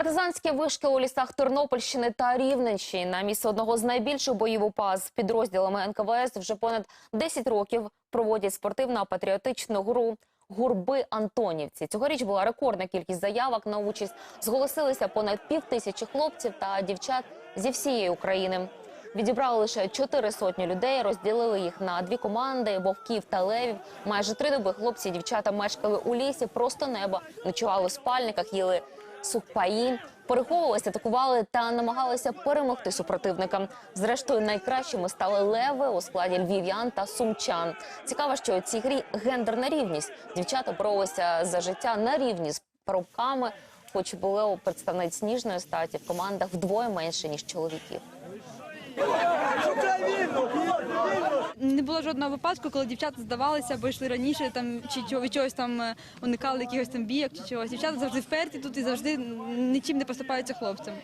Партизанські вишки у лісах Тернопільщини та Рівненщини на місце одного з найбільших боїв УПА з підрозділами НКВС вже понад 10 років проводять спортивно-патріотичну гру Гурби Антонівці. Цьогоріч була рекордна кількість заявок на участь. Зголосилися понад півтисячі хлопців та дівчат зі всієї України. Відібрали лише чотири сотні людей, розділили їх на дві команди вовків та левів. Майже три доби хлопці і дівчата мешкали у лісі, просто неба, ночували в спальниках, їли сухпаї, переховувалися, атакували та намагалися перемогти супротивника. Зрештою, найкращими стали леви у складі львів'ян та сумчан. Цікаво, що у цій грі гендерна рівність. Дівчата боролися за життя на рівні з парубками, хоч були у представниць ніжної статі в командах вдвоє менше ніж чоловіків. Було жодного випадку, коли дівчата здавалися або йшли раніше, там чи чого чогось там е, уникали якихось там бійок чи чогось. Дівчата завжди вперті тут і завжди нічим не поступаються хлопцям.